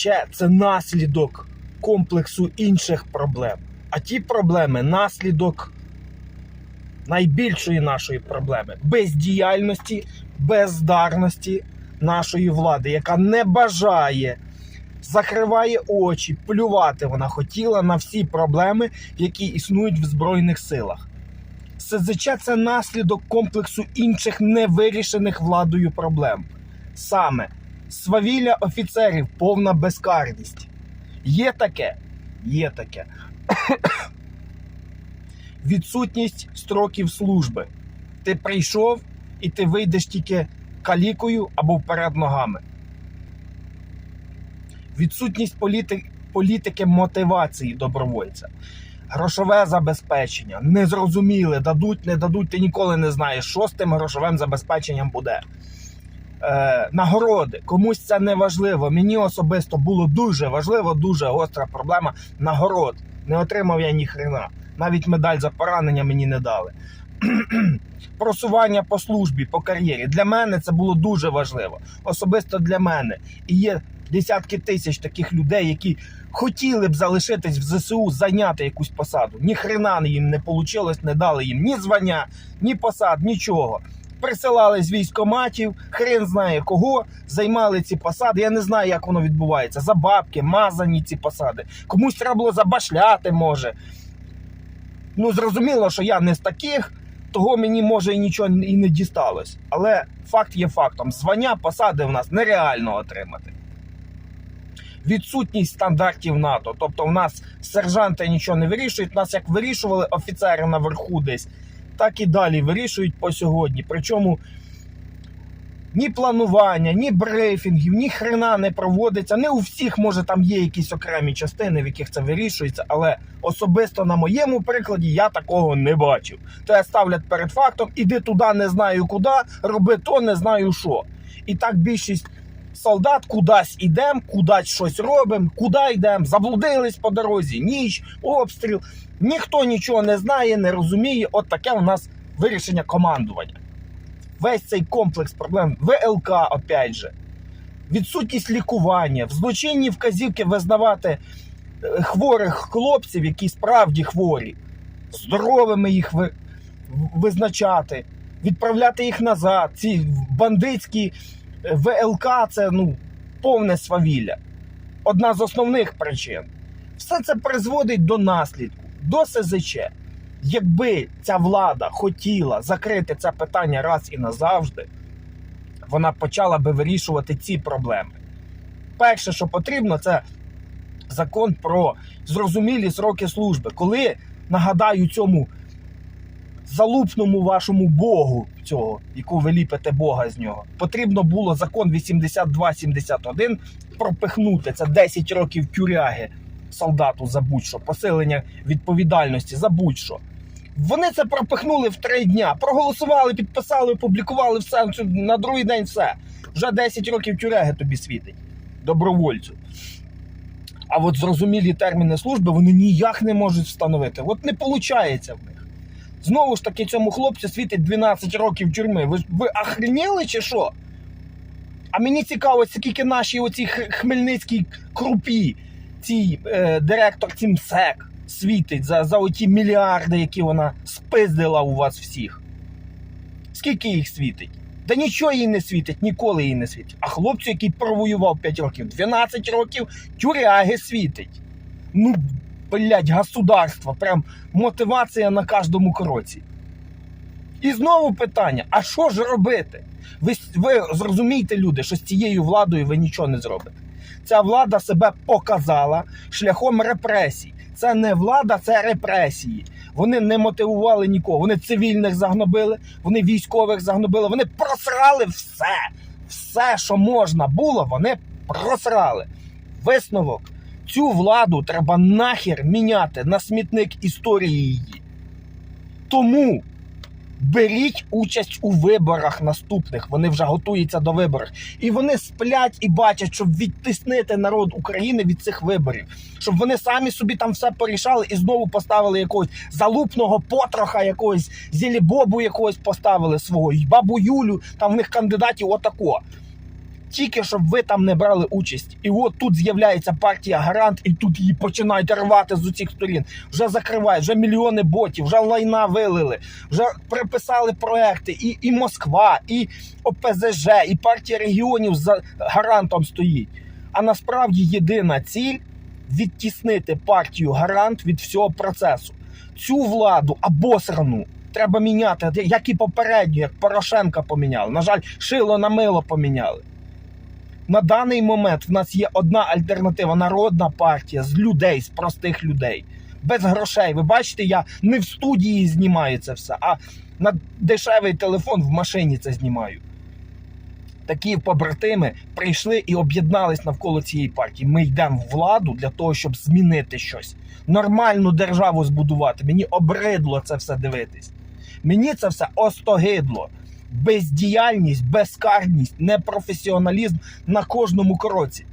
СЗЧ це наслідок комплексу інших проблем. А ті проблеми наслідок найбільшої нашої проблеми бездіяльності, бездарності нашої влади, яка не бажає, закриває очі, плювати вона хотіла на всі проблеми, які існують в Збройних силах. СЗЧ це наслідок комплексу інших невирішених владою проблем. Саме свавілля офіцерів, повна безкарність. Є таке? Є таке. Відсутність строків служби. Ти прийшов і ти вийдеш тільки калікою або вперед ногами. Відсутність політи... політики мотивації добровольця. Грошове забезпечення. Незрозуміле, дадуть, не дадуть, ти ніколи не знаєш, що з тим грошовим забезпеченням буде. Е, нагороди. Комусь це не важливо. Мені особисто було дуже важливо, дуже гостра проблема нагород. Не отримав я ні хрена. Навіть медаль за поранення мені не дали. Просування по службі, по кар'єрі. Для мене це було дуже важливо. Особисто для мене. І є десятки тисяч таких людей, які хотіли б залишитись в ЗСУ, зайняти якусь посаду. Ні хрена їм не вийшло, не дали їм ні звання, ні посад, нічого. Присилали з військоматів, хрен знає кого, займали ці посади. Я не знаю, як воно відбувається. За бабки, мазані ці посади. Комусь треба було забашляти, може. Ну, зрозуміло, що я не з таких, того мені може і нічого і не дісталось. Але факт є фактом: звання посади в нас нереально отримати. Відсутність стандартів НАТО. Тобто, в нас сержанти нічого не вирішують. Нас як вирішували офіцери наверху десь, так і далі вирішують по сьогодні. Причому ні планування, ні брифінгів, ні хрена не проводиться. Не у всіх, може, там є якісь окремі частини, в яких це вирішується, але особисто на моєму прикладі я такого не бачив. Те ставлять перед фактом, іди туди, не знаю куди, роби то, не знаю що. І так більшість солдат кудись ідемо, кудись щось робимо, куди йдемо, заблудились по дорозі, ніч, обстріл. Ніхто нічого не знає, не розуміє. От таке у нас вирішення командування. Весь цей комплекс проблем ВЛК, опять же, відсутність лікування, в злочинні вказівки визнавати е, хворих хлопців, які справді хворі, здоровими їх визначати, відправляти їх назад. Ці бандитські ВЛК це ну, повне свавілля. Одна з основних причин. Все це призводить до наслідку, до СЗЧ. Якби ця влада хотіла закрити це питання раз і назавжди, вона почала би вирішувати ці проблеми. Перше, що потрібно, це закон про зрозумілі сроки служби. Коли нагадаю цьому залупному вашому Богу, цього, яку ви ліпите Бога з нього, потрібно було закон 8271 пропихнути. Це 10 років тюряги солдату за будь-що, посилення відповідальності за будь-що. Вони це пропихнули в три дня. Проголосували, підписали, опублікували все на другий день все. Вже 10 років тюряги тобі світить добровольцю. А от зрозумілі терміни служби вони ніяк не можуть встановити. От не виходить. Знову ж таки, цьому хлопцю світить 12 років тюрми. Ви, ви охреніли чи що? А мені цікаво, скільки наші оці хмельницькі крупі, цій е, директор МСЕК світить за, за оті мільярди, які вона спиздила у вас всіх. Скільки їх світить? Та нічого їй не світить, ніколи їй не світить. А хлопцю, який провоював 5 років, 12 років, тюряги світить. Ну, блядь, государство, прям мотивація на кожному кроці. І знову питання: а що ж робити? Ви, ви зрозумієте, люди, що з цією владою ви нічого не зробите. Ця влада себе показала шляхом репресій. Це не влада, це репресії. Вони не мотивували нікого. Вони цивільних загнобили, вони військових загнобили, вони просрали все. Все, що можна було, вони просрали. Висновок: цю владу треба нахер міняти на смітник історії її. Тому беріть участь у виборах наступних. Вони вже готуються до виборів. І вони сплять і бачать, щоб відтиснити народ України від цих виборів, щоб вони самі собі там все порішали і знову поставили якогось залупного потроха, якогось зілібобу якогось поставили свого, і бабу Юлю, там в них кандидатів отако. Тільки щоб ви там не брали участь. І от тут з'являється партія гарант, і тут її починають рвати з усіх сторін. Вже закривають, вже мільйони ботів, вже лайна вилили, вже приписали проекти. І, і Москва, і ОПЗЖ, і партія регіонів за гарантом стоїть. А насправді єдина ціль відтіснити партію гарант від всього процесу. Цю владу або срану треба міняти, як і попередню, як Порошенка поміняли. На жаль, шило на мило поміняли. На даний момент в нас є одна альтернатива народна партія з людей, з простих людей, без грошей. Ви бачите, я не в студії знімаю це все, а на дешевий телефон в машині це знімаю. Такі побратими прийшли і об'єднались навколо цієї партії. Ми йдемо в владу для того, щоб змінити щось, нормальну державу збудувати. Мені обридло це все дивитись. Мені це все остогидло. Бездіяльність, безкарність, непрофесіоналізм на кожному кроці.